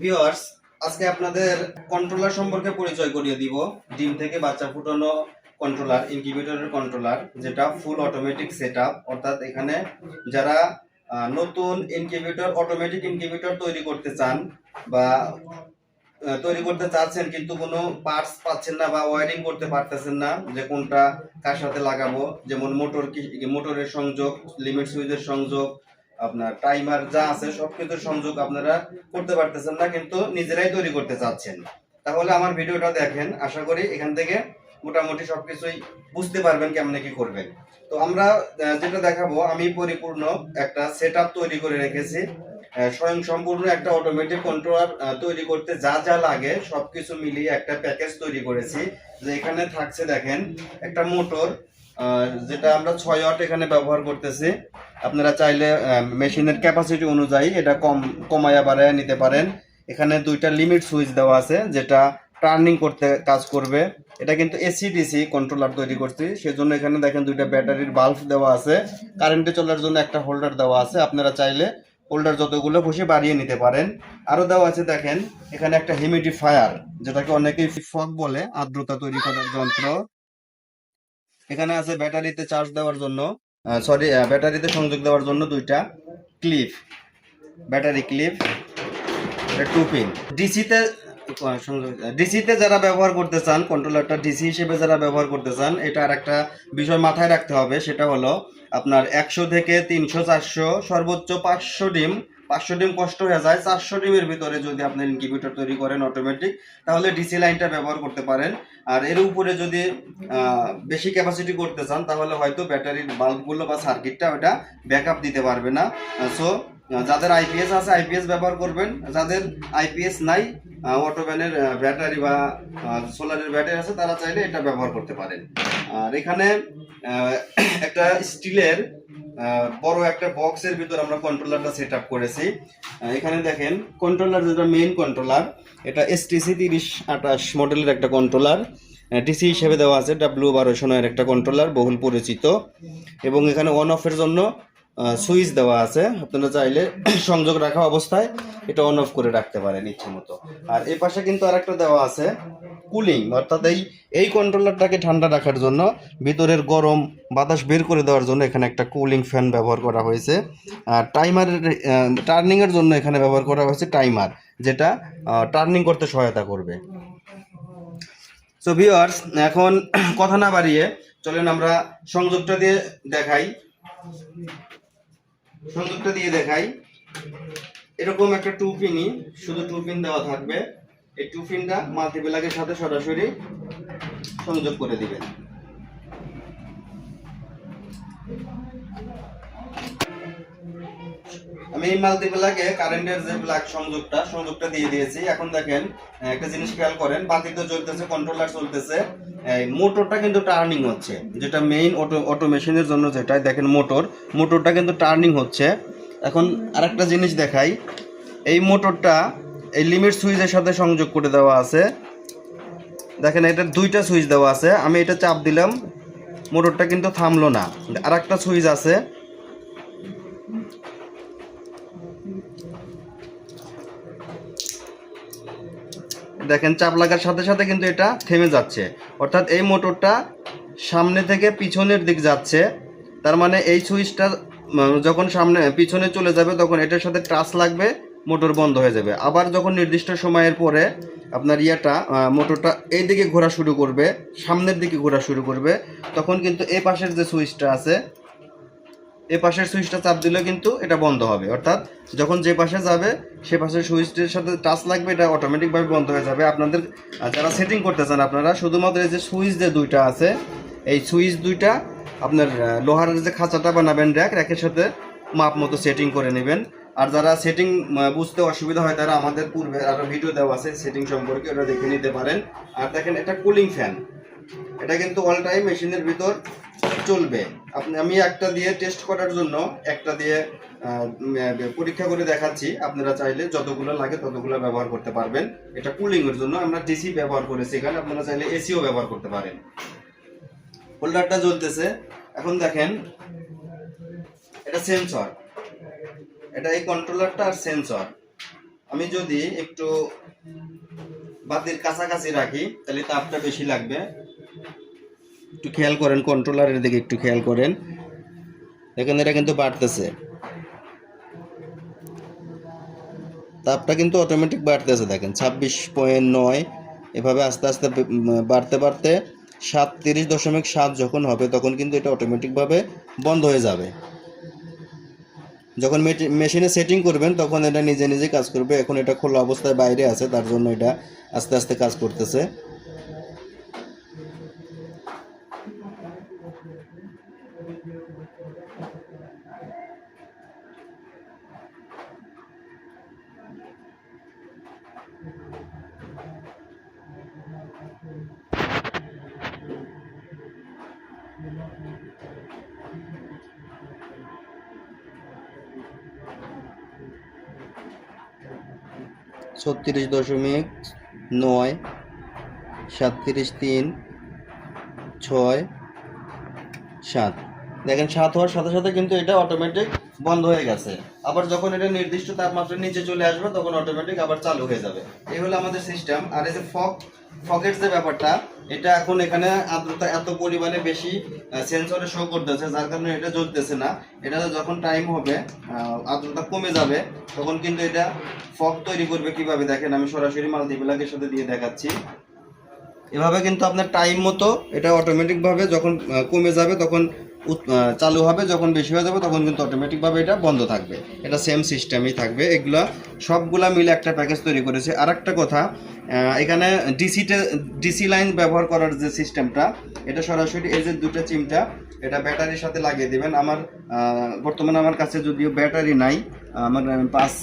Viewers আজকে আপনাদের controller সম্পর্কে পরিচয় করিয়ে দিব। ডিম থেকে বাচ্চা ফুটানো কন্ট্রোলার ইনকিউবেটরের কন্ট্রোলার যেটা ফুল অটোমেটিক সেটআপ অর্থাৎ এখানে যারা নতুন ইনকিউবেটর অটোমেটিক ইনকিউবেটর তৈরি করতে চান বা তৈরি করতে চাচ্ছেন কিন্তু কোনো পার্টস পাচ্ছেন না বা ওয়ারিং করতে পারতেছেন না, যে কোনটা কার সাথে লাগাবো, যেমন মোটর কি মোটরের সংযোগ লিমিট সুইচের সংযোগ আপনার টাইমার যা আছে, সবকিছুর সংযোগ আপনারা করতে পারতেছেন না, কিন্তু নিজেরাই তৈরি করতে চাচ্ছেন। তাহলে আমার ভিডিওটা দেখেন, আশা করি এখান থেকে মোটামুটি সবকিছুই বুঝতে পারবেন কেমনে কি করবেন। তো আমরা যেটা দেখাবো, আমি পরিপূর্ণ একটা সেটআপ তৈরি করে রেখেছি। স্বয়ং সম্পূর্ণ একটা অটোমেটিক কন্ট্রোলার তৈরি করতে যা যা লাগে, সবকিছু মিলিয়ে একটা প্যাকেজ তৈরি করেছি। যে এখানে থাকছে, দেখেন, একটা মোটর যেটা আমরা ছয় ওয়াট এখানে ব্যবহার করতেছি। আপনারা চাইলে মেশিনের ক্যাপাসিটি অনুযায়ী এটা কম কমায়া বাড়ায়া নিতে পারেন। এখানে দুইটা লিমিট সুইচ দেওয়া আছে, যেটা টার্নিং করতে কাজ করবে। এটা কিন্তু এসি ডিসি কন্ট্রোলার তৈরি করছি। সেজন্য এখানে দেখেন দুইটা ব্যাটারির বাল্ব দেওয়া আছে। কারেন্টে চলার জন্য একটা হোল্ডার দেওয়া আছে। আপনারা চাইলে হোল্ডার যতগুলো খুশি বাড়িয়ে নিতে পারেন। আরও দেওয়া আছে, দেখেন, এখানে একটা হিউমিডিফায়ার যেটাকে অনেকেই ফগ বলে, আর্দ্রতা তৈরি করার যন্ত্র। এখানে আছে ব্যাটারিতে চার্জ দেওয়ার জন্য সরি ব্যাটারিতে সংযোগ দেওয়ার জন্য দুইটা clip battery clip two pin ডিসিতে ডিসিতে যারা ব্যবহার করতে চান কন্ট্রোলারটা ডিসি হিসেবে যারা ব্যবহার করতে চান, এটা আর একটা বিষয় মাথায় রাখতে হবে, সেটা হলো আপনার একশো থেকে তিনশো চারশো সর্বোচ্চ পাঁচশো ডিম পাঁচশো ডিম কষ্ট হয়ে যায়, চারশো ডিমের ভিতরে যদি আপনি ইনকিউবেটর তৈরি করেন অটোমেটিক তাহলে ডিসি লাইনটা ব্যবহার করতে পারেন। আর এর উপরে যদি বেশি ক্যাপাসিটি করতে চান, তাহলে হয়তো ব্যাটারির বাল্বগুলো বা সার্কিটটা ওটা ব্যাকআপ দিতে পারবে না। সো যাদের আইপিএস আছে আইপিএস ব্যবহার করবেন। যাদের আইপিএস নাই অটোভ্যানের ব্যাটারি বা সোলারের ব্যাটারি আছে, তারা চাইলে এটা ব্যবহার করতে পারেন। আর এখানে একটা স্টিলের বড় একটা বক্সের ভিতর আমরা কন্ট্রোলারটা সেট করেছি। এখানে দেখেন কন্ট্রোলার যেটা মেইন কন্ট্রোলার এটা এস এসটিসি তিরিশ আঠাশ মডেলের একটা কন্ট্রোলার ডিসি হিসেবে দেওয়া আছে ডাব্লিউ বারোশো নয়ের একটা কন্ট্রোলার বহুল পরিচিত। এবং এখানে অন অফের জন্য সুইচ দেওয়া আছে। আপনারা চাইলে সংযোগ রাখা অবস্থায় এটা অন অফ করে রাখতে পারেন ইচ্ছে মতো। আর এই পাশে কিন্তু আরেকটা দেওয়া আছে কুলিং অর্থাৎ এই এই কন্ট্রোলারটাকে ঠান্ডা রাখার জন্য ভিতরের গরম বাতাস বের করে দেওয়ার জন্য এখানে একটা কুলিং ফ্যান ব্যবহার করা হয়েছে। আর টাইমারের টার্নিংয়ের জন্য এখানে ব্যবহার করা হয়েছে টাইমার যেটা টার্নিং করতে সহায়তা করবে। সো ভিউয়ার্স এখন কথা না বাড়িয়ে চলেন আমরা সংযোগটা দিয়ে দেখাই। সংযোগটা দিয়ে দেখাই। এরকম একটা টু পিনই শুধু টু পিন দেওয়া থাকবে। এই টু পিনটা মাল্টিপ্লাগের সাথে সরাসরি সংযোগ করে দিবেন। আমি এই মাল্টিপ্লাগে কারেন্টের যে প্লাগ সংযোগটা সংযোগটা দিয়ে দিয়েছি। এখন দেখেন একটা জিনিস খেয়াল করেন বাতি তো চলতেছে কন্ট্রোলার চলতেছে। এই মোটরটা কিন্তু টার্নিং হচ্ছে, যেটা মেইন অটো অটো মেশিনের জন্য যেটা, দেখেন মোটর মোটরটা কিন্তু টার্নিং হচ্ছে। এখন আরেকটা জিনিস দেখাই, এই মোটরটা এই লিমিট সুইচের সাথে সংযোগ করে দেওয়া আছে। দেখেন, এটার দুইটা সুইচ দেওয়া আছে। আমি এটা চাপ দিলাম মোটরটা কিন্তু থামলো না। আর একটা সুইচ আছে। দেখেন, চাপ লাগার সাথে সাথে কিন্তু এটা থেমে যাচ্ছে। অর্থাৎ এই মোটরটা সামনে থেকে পিছনের দিক যাচ্ছে। তার মানে এই সুইচটা যখন সামনে, পিছনে চলে যাবে, তখন এটার সাথে টাচ লাগবে, মোটর বন্ধ হয়ে যাবে। আবার যখন নির্দিষ্ট সময়ের পরে আপনার ইয়াটা মোটরটা এই দিকে ঘোরা শুরু করবে, সামনের দিকে ঘোরা শুরু করবে, তখন কিন্তু এই পাশের যে সুইচটা আছে এ পাশের সুইচটা চাপ দিলে কিন্তু এটা বন্ধ হবে। অর্থাৎ যখন যে পাশে যাবে, সে পাশের সুইচটির সাথে টাচ লাগবে, এটা অটোমেটিকভাবে বন্ধ হয়ে যাবে। আপনাদের যারা সেটিং করতে চান আপনারা, শুধুমাত্র এই যে সুইচ যে দুইটা আছে, এই সুইচ দুইটা আপনার লোহার যে খাঁচাটা বানাবেন র্যাক র্যাকের সাথে মাপ মতো সেটিং করে নেবেন। আর যারা সেটিং বুঝতে অসুবিধা হয়, তারা আমাদের পূর্বে আরও ভিডিও দেওয়া আছে সেটিং সম্পর্কে, ওটা দেখে নিতে পারেন। আর দেখেন এটা কুলিং ফ্যান এটা কিন্তু অল টাইম মেশিনের ভিতর চলবে। আপনি, আমি একটা দিয়ে টেস্ট করার জন্য একটা দিয়ে পরীক্ষা করে দেখাচ্ছি। আপনারা চাইলে যতগুলো লাগে ততগুলো ব্যবহার করতে পারবেন। এটা কুলিং এর জন্য আমরা ডিসি ব্যবহার করেছি এখানে। আপনারা চাইলে এসিও ব্যবহার করতে পারেন। হোল্ডারটা জ্বলতেছে। এখন দেখেন, এটা সেন্সর এটা এই কন্ট্রোলারটা আর সেন্সর আমি যদি একটু বাতির কাছাকাছি রাখি, তাহলে তাপটা বেশি লাগবে। একটু খেয়াল করেন কন্ট্রোলারের দিকে একটু খেয়াল করেন। দেখেন, এটা কিন্তু বাড়তেছে। তাপটা কিন্তু অটোমেটিক বাড়তেছে, দেখেন। ছাব্বিশ পয়েন্ট নয়, এভাবে আস্তে আস্তে বাড়তে বাড়তে সাতত্রিশ দশমিক সাত যখন হবে, তখন কিন্তু এটা অটোমেটিকভাবে বন্ধ হয়ে যাবে। যখন মেশিনে সেটিং করবেন, তখন এটা নিজে নিজে কাজ করবে। এখন এটা খোলা অবস্থায় বাইরে আছে, তার জন্য এটা আস্তে আস্তে কাজ করতেছে। ছত্রিশ দশমিক নয় সাতত্রিশ তিন, ছয়, সাত। দেখেন, সাত হওয়ার সাথে সাথে কিন্তু এটা অটোমেটিক বন্ধ হয়ে গেছে। আবার যখন এটা নির্দিষ্ট তাপমাত্রার নিচে চলে আসবে, তখন অটোমেটিক আবার চালু হয়ে যাবে। এই হলো আমাদের সিস্টেম আর এই যে ফগ ফগের যে ব্যাপারটা, এটা এখন এখানে আর্দ্রতা এত পরিমাণে বেশি সেন্সরে শো করতেছে, যার কারণে এটা জ্বলতেছে না। এটা যখন টাইম হবে আর্দ্রতা কমে যাবে, তখন কিন্তু এটা ফক তৈরি করবে কীভাবে দেখেন, আমি সরাসরি মাল্টিপ্লাগের সাথে দিয়ে দেখাচ্ছি। এভাবে কিন্তু আপনার টাইম মতো এটা অটোমেটিকভাবে যখন কমে যাবে, তখন চালু হবে যখন বেশি হয়ে যাবে তখন কিন্তু অটোমেটিকভাবে এটা বন্ধ থাকবে। এটা সেম সিস্টেমই থাকবে। এগুলা সবগুলা মিলে একটা প্যাকেজ তৈরি করেছে। আর একটা কথা এখানে ডিসিতে ডিসি লাইন ব্যবহার করার যে সিস্টেমটা এটা সরাসরি এই যে দুটো চিমটা, এটা ব্যাটারির সাথে লাগিয়ে দেবেন। আমার বর্তমানে আমার কাছে যদিও ব্যাটারি নাই, আমার পাঁচ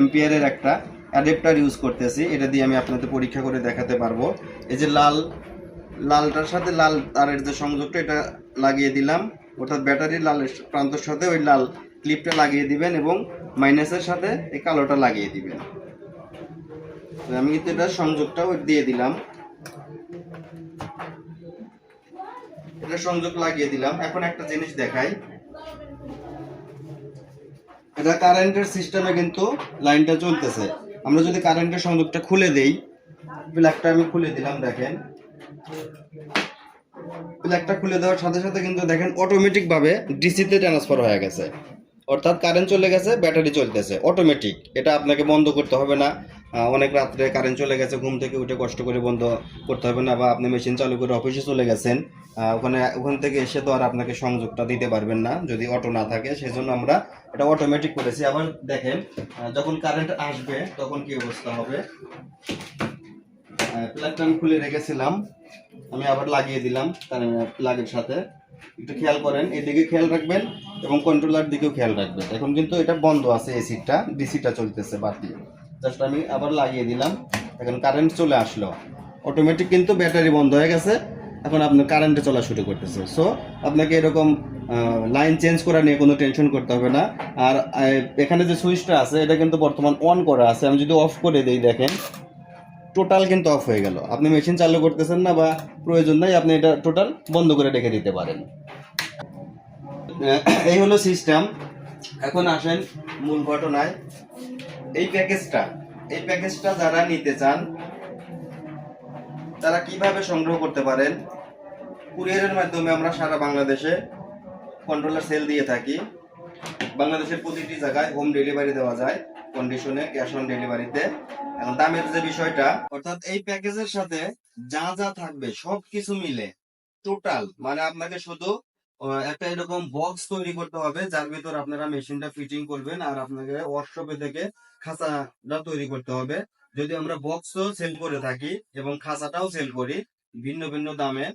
এম্পিয়ারের একটা অ্যাডাপ্টার ইউজ করতেছি। এটা দিয়ে আমি আপনাদের পরীক্ষা করে দেখাতে পারব। এই যে লাল লালটার সাথে লাল তারের যে সংযোগটা, এটা লাগিয়ে দিলাম। অর্থাৎ ব্যাটারির লাল প্রান্তর সাথে ওই লাল ক্লিপটা লাগিয়ে দিবেন এবং মাইনাসের সাথে এই কালোটা লাগিয়ে দিবেন। আমি কিন্তু এটা সংযোগটাও দিয়ে দিলাম। এটা সংযোগ লাগিয়ে দিলাম। এখন একটা জিনিস দেখাই। এটা কারেন্টের সিস্টেমে কিন্তু লাইনটা চলতেছে। আমরা যদি কারেন্টের সংযোগটা খুলে দেই প্লাগটা আমি খুলে দিলাম, দেখেন। প্লাগটা খুলে দেওয়ার সাথে সাথে কিন্তু দেখেন অটোমেটিক ভাবে ডিসিতে ট্রান্সফার হয়ে গেছে। অর্থাৎ কারেন্ট চলে গেছে ব্যাটারি চলতেছে অটোমেটিক এটা আপনাকে বন্ধ করতে হবে না। অনেক রাত্রে কারেন্ট চলে গেছে, ঘুম থেকে উঠে কষ্ট করে বন্ধ করতে হবে না বা আপনি মেশিন চালু করে অফিসে চলে গেছেন ওখানে, ওখান থেকে এসে তো আর আপনাকে সংযোগটা দিতে পারবেন না, যদি অটো না থাকে। সেজন্য আমরা এটা অটোমেটিক করেছি। আবার দেখেন যখন কারেন্ট আসবে, তখন কি অবস্থা হবে? প্লাগটা আমি খুলে রেখেছিলাম। আমি আবার লাগিয়ে দিলাম প্লাগের সাথে। একটু খেয়াল করেন, এদিকে খেয়াল রাখবেন এবং কন্ট্রোলার দিকেও খেয়াল রাখবেন। এখন কিন্তু এটা বন্ধ আছে এসিটা ডিসিটা চলতেছে বাতি জাস্ট আমি আবার লাগিয়ে দিলাম। এখন কারেন্ট চলে আসলো। অটোমেটিক কিন্তু ব্যাটারি বন্ধ হয়ে গেছে। এখন আপনার কারেন্টে চলা শুরু করতেছে সো আপনাকে এরকম লাইন চেঞ্জ করা নিয়ে কোনো টেনশন করতে হবে না। আর এখানে যে সুইচটা আছে, এটা কিন্তু বর্তমান অন করা আছে। আমি যদি অফ করে দিই দেখেন। টোটাল কিন্তু অফ হয়ে গেল। আপনি মেশিন চালু করতেছেন না বা প্রয়োজন নাই, আপনি এটা টোটাল বন্ধ করে রেখে দিতে পারেন। এই হলো সিস্টেম এখন আসেন মূল ঘটনায়। এই প্যাকেজটা এই প্যাকেজটা যারা নিতে চান, তারা কীভাবে সংগ্রহ করতে পারেন? কুরিয়ারের মাধ্যমে আমরা সারা বাংলাদেশে কন্ট্রোলার সেল দিয়ে থাকি। বাংলাদেশের প্রতিটি জায়গায় হোম ডেলিভারি দেওয়া যায়। কন্ডিশনে ক্যাশ অন ডেলিভারিতে এখন দামের যে বিষয়টা, অর্থাৎ এই প্যাকেজের সাথে যা যা থাকবে সবকিছু মিলে টোটাল মানে আপনাকে শুধু একটা এরকম বক্স তৈরি করতে হবে, যার ভিতর আপনারা মেশিনটা ফিটিং করবেন আর আপনাকে ওয়ার্কশপে থেকে খাঁচাটা তৈরি করতে হবে। যদি আমরা বক্সও সেল করে থাকি এবং খাঁচাটাও সেল করি, ভিন্ন ভিন্ন দামে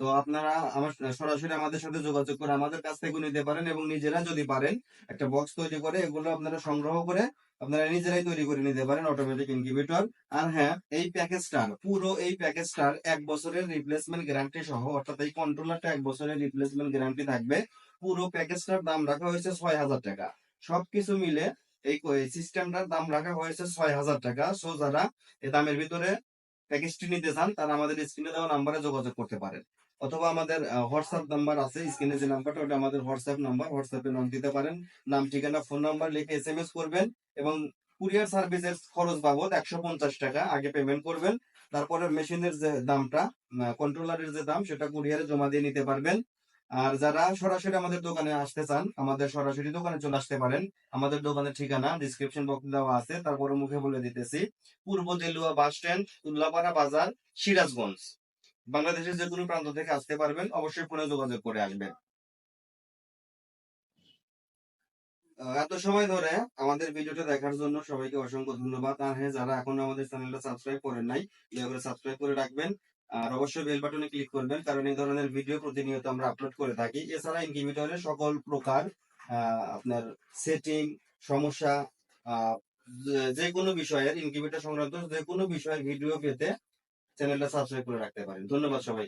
তো আপনারা আমার সরাসরি আমাদের সাথে যোগাযোগ করে আমাদের কাছ থেকে নিতে পারেন এবং নিজেরা যদি পারেন একটা বক্স তৈরি করে, এগুলো আপনারা সংগ্রহ করে আপনারা নিজেরাই তৈরি করে নিতে পারেন অটোমেটিক ইনকিউবেটর আর হ্যাঁ এই প্যাকেজটার পুরো এই প্যাকেজটার এক বছরের রিপ্লেসমেন্ট গ্যারান্টি সহ, অর্থাৎ এই কন্ট্রোলারটা এক বছরের রিপ্লেসমেন্ট গ্যারান্টি থাকবে। পুরো প্যাকেজটার দাম রাখা হয়েছে ছয় হাজার টাকা। সবকিছু মিলে এই সিস্টেমটার দাম রাখা হয়েছে ছয় হাজার টাকা। সো যারা এ দামের ভিতরে প্যাকেজটি নিতে চান তারা আমাদের স্ক্রিনে দেওয়া নাম্বারে যোগাযোগ করতে পারেন। অথবা আমাদের হোয়াটসঅ্যাপ নাম্বার আছে স্ক্রিনে যে নাম্বারটা ওটা আমাদের হোয়াটসঅ্যাপ নাম্বার হোয়াটসঅ্যাপে নক দিতে পারেন। নাম, ঠিকানা ফোন নাম্বার লিখে এস এম এস করবেন এবং কুরিয়ার সার্ভিসের খরচ বাবদ একশো পঞ্চাশ টাকা আগে পেমেন্ট করবেন। তারপরে মেশিনের যে দামটা কন্ট্রোলারের যে দাম, সেটা কুরিয়ারে জমা দিয়ে নিতে পারবেন। আর যারা সরাসরি আমাদের দোকানে আসতে চান, আমাদের সরাসরি দোকানে চলে আসতে পারেন। আমাদের দোকানের ঠিকানা ডিসক্রিপশন বক্স দেওয়া আছে। তারপরে মুখে বলে দিতেছি, পূর্ব দেলুয়া বাস স্ট্যান্ড, উল্লাপাড়া বাজার, সিরাজগঞ্জ। বাংলাদেশের যে কোনো প্রান্ত থেকে আসতে পারবেন, অবশ্যই ফোনে যোগাযোগ করে আসবেন। এত সময় ধরে আমাদের ভিডিওটা দেখার জন্য সবাইকে অসংখ্য ধন্যবাদ। আর হ্যাঁ যারা এখনও আমাদের চ্যানেলটা সাবস্ক্রাইব করেন নাই, দয়া করে সাবস্ক্রাইব করে রাখবেন। আর অবশ্যই বেল বাটনে ক্লিক করবেন, কারণ এই ধরনের ভিডিও প্রতিনিয়ত আমরা আপলোড করে থাকি। এছাড়া ইনকিউবেটরের সকল প্রকার আপনার সেটিং সমস্যা যে কোনো বিষয়ের ইনকিউবেটর সংক্রান্ত যে কোনো বিষয়ের ভিডিও পেতে চ্যানেলটা সাবস্ক্রাইব করে রাখতে পারেন। ধন্যবাদ সবাইকে।